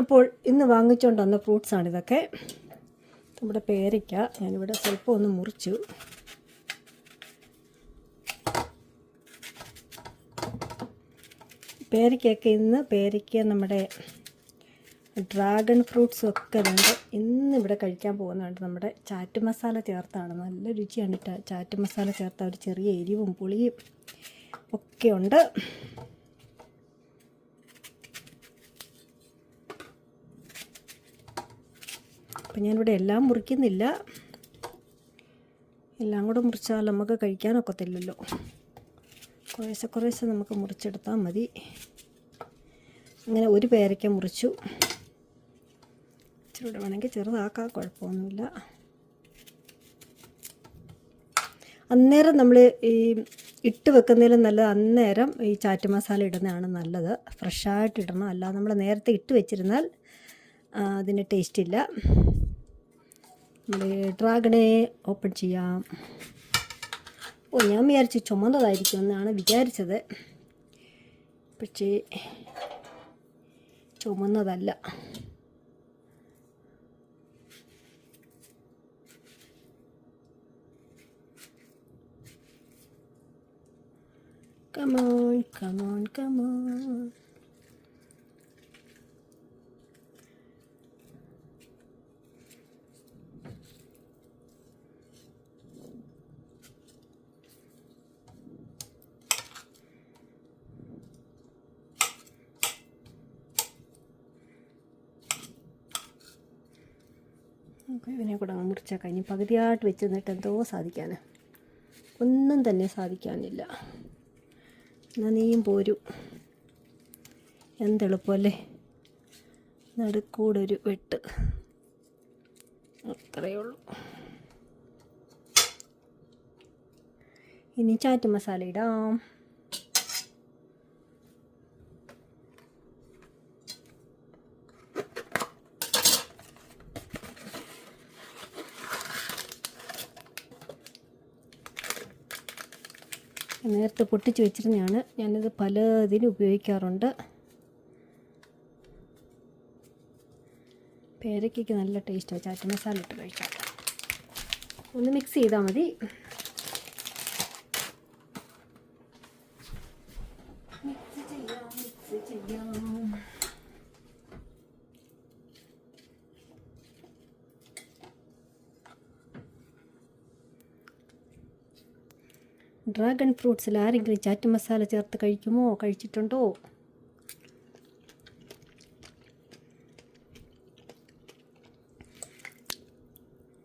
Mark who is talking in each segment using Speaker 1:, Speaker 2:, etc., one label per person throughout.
Speaker 1: അപ്പോൾ ഇന്ന് വാങ്ങിച്ചുകൊണ്ട് വന്ന ഫ്രൂട്ട്സാണ് ഇതൊക്കെ നമ്മുടെ പേരയ്ക്ക ഞാനിവിടെ സ്വല്പം ഒന്ന് മുറിച്ചു. പേരയ്ക്കൊക്കെ ഇന്ന് പേരയ്ക്ക നമ്മുടെ ഡ്രാഗൺ ഫ്രൂട്ട്സും ഒക്കെ ഉണ്ട്. ഇന്ന് ഇവിടെ കഴിക്കാൻ പോകുന്നുണ്ട് നമ്മുടെ ചാറ്റ് മസാല ചേർത്താണ്. നല്ല രുചിയാണ് ചാറ്റ് മസാല ചേർത്ത ഒരു ചെറിയ എരിവും പുളിയും ഒക്കെ ഉണ്ട്. അപ്പം ഞാനിവിടെ എല്ലാം മുറിക്കുന്നില്ല. എല്ലാം കൂടെ മുറിച്ചാൽ നമുക്ക് കഴിക്കാനൊക്കത്തില്ലല്ലോ കുറേശ്ശെ കുറേശ്ശെ നമുക്ക് മുറിച്ചെടുത്താൽ മതി. അങ്ങനെ ഒരു പേരയ്ക്ക മുറിച്ചു. ഇച്ചിരി കൂടെ വേണമെങ്കിൽ ചെറുതാക്കാം കുഴപ്പമൊന്നുമില്ല. അന്നേരം നമ്മൾ ഈ ഇട്ട് വെക്കുന്നതിലും നല്ലത് അന്നേരം ഈ ചാറ്റ് മസാല ഇടുന്നതാണ് നല്ലത്. ഫ്രഷായിട്ട് ഇടണം. അല്ലാതെ നമ്മൾ നേരത്തെ ഇട്ട് വെച്ചിരുന്നാൽ അതിന് ടേസ്റ്റ് ഇല്ല. നമ്മൾ ഡ്രാഗണെ ഓപ്പൺ ചെയ്യാം. ഓ ഞാൻ വിചാരിച്ച് ചുമന്നതായിരിക്കും എന്നാണ് വിചാരിച്ചത്. പക്ഷേ ചുമന്നതല്ല. കമോൺ കമോൺ കമോൺ ഇവനെ കൂടെ അങ്ങ് മുറിച്ചേക്കാം. ഇനി പകുതിയായിട്ട് വെച്ച് നിന്നിട്ട് എന്തോ സാധിക്കാൻ ഒന്നും തന്നെ സാധിക്കാനില്ല. എന്നാൽ നീയും പോരൂ. എന്തെളുപ്പമല്ലേ നടുക്കൂടൊരു വെട്ട്. അത്രയേ ഉള്ളൂ. ഇനി ചാറ്റ് മസാല ഇടാം. നേരത്തെ പൊട്ടിച്ച് വെച്ചിരുന്നതാണ് ഞാനിത് പലതിനും ഉപയോഗിക്കാറുണ്ട്. പേരയ്ക്കൊക്കെ നല്ല ടേസ്റ്റാണ് ചാറ്റ് മസാല ഇട്ട് കഴിച്ചാൽ ഒന്ന് മിക്സ് ചെയ്താൽ മതി. മിക്സ് ചെയ്യാം മിക്സ് ചെയ്യാം. ഡ്രാഗൺ ഫ്രൂട്ട്സിൽ ആരെങ്കിലും ചാറ്റ് മസാല ചേർത്ത് കഴിക്കുമോ? കഴിച്ചിട്ടുണ്ടോ?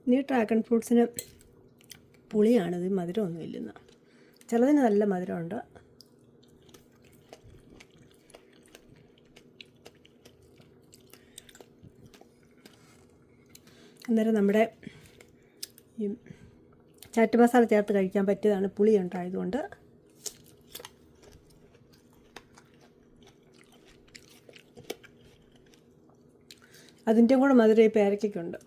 Speaker 1: ഈ ഡ്രാഗൺ ഫ്രൂട്ട്സിന് പുളിയാണിത് മധുരമൊന്നും ഇല്ലെന്ന്. ചിലതിന് നല്ല മധുരമുണ്ട്. അന്നേരം നമ്മുടെ ഈ ചാറ്റ് മസാല ചേർത്ത് കഴിക്കാൻ പറ്റിയതാണ് പുളി ഉണ്ടായതുകൊണ്ട്. അതിന്റെ കൂടെ മധുര ഈ പേരയ്ക്കൊക്കെയുണ്ട്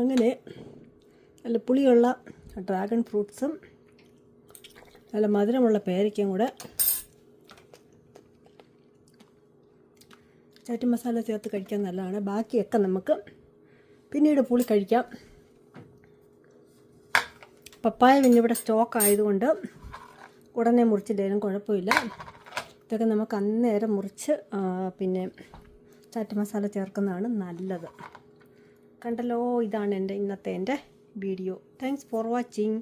Speaker 1: അങ്ങനെ നല്ല പുളിയുള്ള ഡ്രാഗൺ ഫ്രൂട്ട്സും നല്ല മധുരമുള്ള പേരയ്ക്കും കൂടെ. ചാറ്റ് മസാല ചേർത്ത് കഴിക്കാൻ നല്ലതാണ്. ബാക്കിയൊക്കെ നമുക്ക് പിന്നീട് പുളി കഴിക്കാം. പപ്പായ പിന്നെ ഇവിടെ സ്റ്റോക്ക് ആയതുകൊണ്ട് ഉടനെ മുറിച്ചില്ലേലും കുഴപ്പമില്ല. ഇതൊക്കെ നമുക്ക് അന്നേരം മുറിച്ച് പിന്നെ ചാറ്റ് മസാല ചേർക്കുന്നതാണ് നല്ലത്. കണ്ടല്ലോ ഇതാണ് എന്റെ ഇന്നത്തെ എന്റെ വീഡിയോ താങ്ക്സ് ഫോർ വാച്ചിങ്